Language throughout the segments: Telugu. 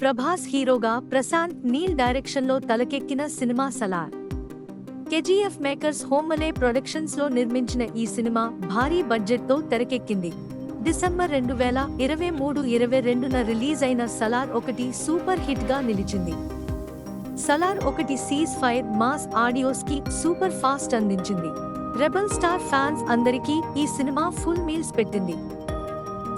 ప్రభాస్ హీరోగా ప్రశాంత్ నీల్ డైరెక్షన్లో తలకెక్కిన cinema Salaar. KGF makers Hombale ప్రొడక్షన్స్లో నిర్మించిన ఈ సినిమా భారీ బడ్జెట్తో తెరకెక్కింది. డిసెంబర్ రెండు వేల ఇరవై మూడు ఇరవై రెండున రిలీజ్ అయిన సలార్ ఒకటి సూపర్ హిట్గా నిలిచింది. సలార్ ఒకటి సీజ్ ఫైర్ మాస్ ఆడియోస్కి సూపర్ ఫాస్ట్ అందించింది. రెబల్ స్టార్ ఫ్యాన్స్ అందరికీ ఈ సినిమా ఫుల్ మీల్స్ పెట్టింది.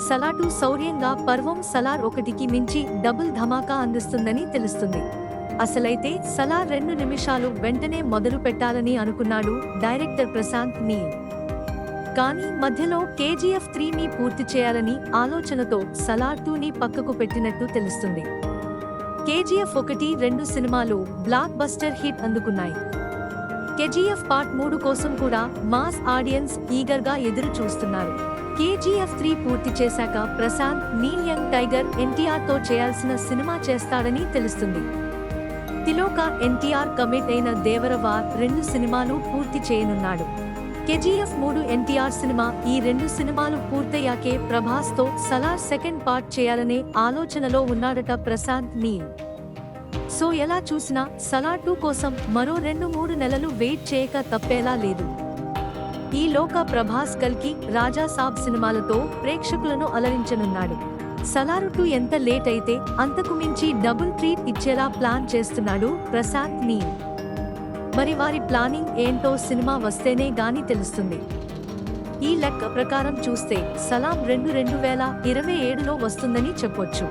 సలాటు శౌర్యంగా పర్వం సలార్ ఒకటికి మించి డబుల్ ధమాకా అందిస్తుందని తెలుస్తుంది. అసలైతే సలార్ రెండు నిమిషాలు వెంటనే మొదలు పెట్టాలని అనుకున్నాడు డైరెక్టర్ ప్రశాంత్ నీల్. కానీ మధ్యలో కేజీఎఫ్ త్రీని పూర్తి చేయాలని ఆలోచనతో సలార్ టూని పక్కకు పెట్టినట్టు తెలుస్తుంది. కేజీఎఫ్ ఒకటి రెండు సినిమాలు బ్లాక్ బస్టర్ హిట్ అందుకున్నాయి. కేజీఎఫ్ పార్ట్ మూడు కోసం కూడా మాస్ ఆడియన్స్ ఈగర్గా ఎదురు చూస్తున్నారు. కేజీఎఫ్ త్రీ పూర్తి చేశాక ప్రశాంత్ నీల్ యంగ్ టైగర్ ఎన్టీఆర్తో చేయాల్సిన సినిమా చేస్తాడని తెలుస్తుంది. తిలోక ఎన్టీఆర్ కమిట్ అయిన దేవరవార్ రెండు సినిమాలు పూర్తి చేయనున్నాడు. కేజీఎఫ్ మూడు ఎన్టీఆర్ సినిమా ఈ రెండు సినిమాలు పూర్తయ్యాకే ప్రభాస్తో సలార్ సెకండ్ పార్ట్ చేయాలనే ఆలోచనలో ఉన్నాడట ప్రశాంత్ నీల్. సో ఎలా చూసినా సలార్ టూ కోసం మరో రెండు మూడు నెలలు వెయిట్ చేయక తప్పేలా లేదు. ఈ లోక ప్రభాస్ కల్కి రాజా సాబ్ సినిమాలతో ప్రేక్షకులను అలరించనున్నాడు. సలార్ టూ ఎంత లేట్ అయితే అంతకు మించి డబుల్ ట్రీట్ ఇచ్చేలా ప్లాన్ చేస్తున్నాడు ప్రశాంత్ నీల్. మరి వారి ప్లానింగ్ ఏంటో సినిమా వస్తేనే గాని తెలుస్తుంది. ఈ లెక్క ప్రకారం చూస్తే సలాం రెండు రెండు వేల ఇరవై ఏడులో వస్తుందని చెప్పొచ్చు.